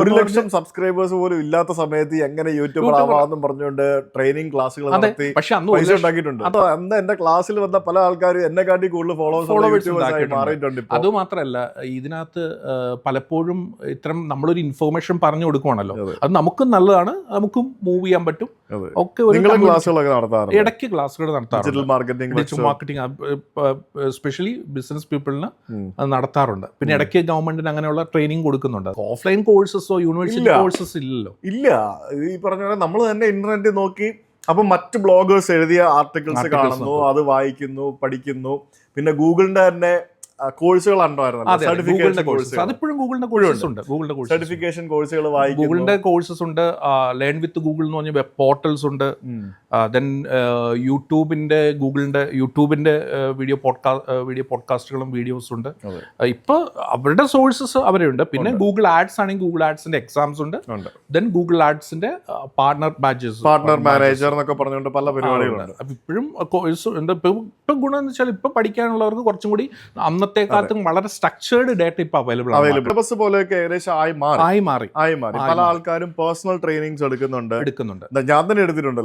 ഒരു ലക്ഷം സബ്സ്ക്രൈബേഴ്സ് പോലും ഇല്ലാത്ത സമയത്ത് എങ്ങനെ യൂട്യൂബർ ആവാന്നും പറഞ്ഞുകൊണ്ട് ട്രെയിനിങ് ക്ലാസ്സുകൾ നടത്തി പൈസ ഉണ്ടാക്കിയിട്ടുണ്ട് അപ്പൊ അന്ന് എന്റെ ക്ലാസ്സിൽ വന്ന പല ആൾക്കാരും എന്നെ കാട്ടി കൂടുതൽ ഫോളോവേഴ്സ് മാറിയിട്ടുണ്ട്. അത് മാത്രമല്ല ഇതിനകത്ത് പലപ്പോഴും ഇത്തരം നമ്മളൊരു ഇൻഫർമേഷൻ പറഞ്ഞു കൊടുക്കുവാണല്ലോ അത് നമുക്കും നല്ലതാണ് നമുക്കും മൂവ് ചെയ്യാൻ പറ്റും. ഒക്കെ ഒരു ക്ലാസ്സുകളൊക്കെ നടത്താറുണ്ട്? ഇടയ്ക്ക് ക്ലാസ്സുകൾ നടത്താറുണ്ട്. മാർക്കറ്റിംഗ് മാർക്കറ്റിംഗ് സ്പെഷ്യലി ബിസിനസ് പീപ്പിളിന് അത് നടത്താറുണ്ട്. പിന്നെ ഇടയ്ക്ക് ഗവൺമെന്റിന് അങ്ങനെയുള്ള ട്രെയിനിങ് കൊടുക്കുന്നുണ്ട്. ഓഫ്ലൈൻ കോഴ്സസോ യൂണിവേഴ്സിറ്റി കോഴ്സസ് ഇല്ലല്ലോ. ഇല്ല. ഈ പറഞ്ഞ പോലെ നമ്മൾ തന്നെ ഇന്റർനെറ്റ് നോക്കി അപ്പൊ മറ്റ് ബ്ലോഗേഴ്സ് എഴുതിയ ആർട്ടിക്കിൾസ് കാണുന്നു അത് വായിക്കുന്നു പഠിക്കുന്നു. പിന്നെ ഗൂഗിളിന്റെ തന്നെ കോഴ്സുകൾ ഗൂഗിളിന്റെ കോഴ്സസ് അതിപ്പോഴും ഗൂഗിളിന്റെ കോഴ്സസ് ഉണ്ട്. ഗൂഗിളിന്റെ സർട്ടിഫിക്കേഷൻ കോഴ്സുകൾ ഗൂഗിളിന്റെ കോഴ്സസ് ഉണ്ട്. ലേൺ വിത്ത് ഗൂഗിൾ എന്ന് പറഞ്ഞ വെബ് പോർട്ടൽസ് ഉണ്ട്. ദെൻ യൂട്യൂബിന്റെ ഗൂഗിളിന്റെ യൂട്യൂബിന്റെ വീഡിയോ പോഡ്കാസ്റ്റ് വീഡിയോ പോഡ്കാസ്റ്റുകളും വീഡിയോസ് ഉണ്ട്. ഇപ്പൊ അവരുടെ സോഴ്സസ് അവരുണ്ട് പിന്നെ ഗൂഗിൾ ആഡ്സ് ആണെങ്കിൽ ഗൂഗിൾ ആഡ്സിന്റെ എക്സാംസ് ഉണ്ട്. ഉണ്ട്. ദെൻ ഗൂഗിൾ ആഡ്സിന്റെ പാർട്ണർ ബാച്ചസ് പാർട്ണർ മാനേജർ എന്നൊക്കെ പറഞ്ഞുകൊണ്ട് പല പരിപാടികളുണ്ട്. ഇപ്പോഴും കോഴ്സ് ഇപ്പൊ ഇപ്പൊ ഗുണം എന്ന് വെച്ചാൽ ഇപ്പൊ പഠിക്കാനുള്ളവർക്ക് കുറച്ചും കൂടി അന്നത്തെക്കാലത്തും വളരെ സ്ട്രക്ചേർഡ് ഡേറ്റ ഇപ്പൊ അവൈലബിൾ അവൈലബിൾ ബസ് പോലെയൊക്കെ ഏകദേശം ആയി മാറി. ആയി മാറി. ആയി മാറി. പല. ആൾക്കാരും പേഴ്സണൽ ട്രെയിനിങ്സ് എടുക്കുന്നുണ്ട്. എടുക്കുന്നുണ്ട്. ഞാൻ തന്നെ എടുത്തിട്ടുണ്ട്